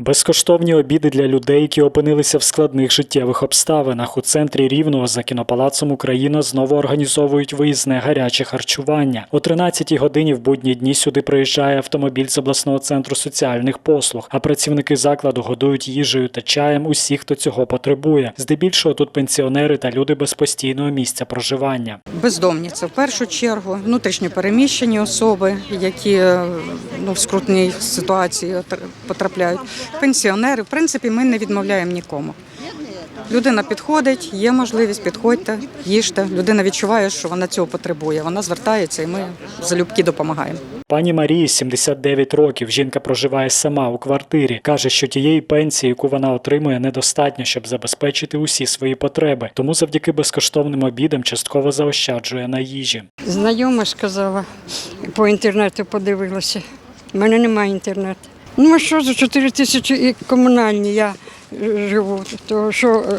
Безкоштовні обіди для людей, які опинилися в складних життєвих обставинах. У центрі Рівного за кінопалацом Україна знову організовують виїзне гаряче харчування. О 13-й годині в будні дні сюди приїжджає автомобіль з обласного центру соціальних послуг, а працівники закладу годують їжею та чаєм усіх, хто цього потребує. Здебільшого тут пенсіонери та люди без постійного місця проживання. Бездомні це в першу чергу, внутрішньо переміщені особи, які е, ну, в скрутній ситуації потрапляють. Пенсіонери, в принципі, ми не відмовляємо нікому. Людина підходить, є можливість, підходьте, їжте. Людина відчуває, що вона цього потребує. Вона звертається, і ми залюбки допомагаємо. Пані Марії 79 років. Жінка проживає сама у квартирі. каже, що тієї пенсії, яку вона отримує, недостатньо, щоб забезпечити усі свої потреби. Тому завдяки безкоштовним обідам частково заощаджує на їжі. Знайома сказала, по інтернету подивилася. У мене немає інтернету. Ну що за 4 тисячі і комунальні я е, живу, то що е,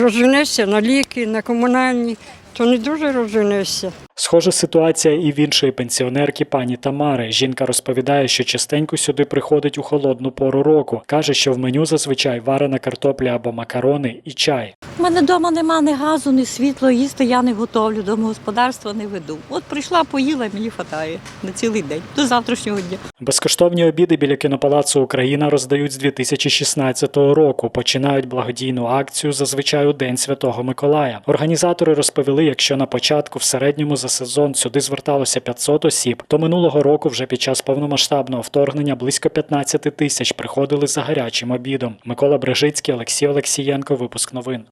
розженешся на ліки, на комунальні, то не дуже розженешся. Схожа ситуація і в іншої пенсіонерки пані Тамари. Жінка розповідає, що частенько сюди приходить у холодну пору року. каже, що в меню зазвичай варена картопля або макарони і чай. У мене вдома нема ні газу, ні світла, їсти я не готовлю, домогосподарства не веду. От прийшла, поїла, і мені хватає на цілий день, до завтрашнього дня. Безкоштовні обіди біля кінопалацу Україна роздають з 2016 року. Починають благодійну акцію зазвичай у День Святого Миколая. Організатори розповіли, якщо на початку в середньому за сезон сюди зверталося 500 осіб, то минулого року вже під час повномасштабного вторгнення близько 15 тисяч приходили за гарячим обідом. Микола Брежицький, Олексій Олексієнко. Випуск новин.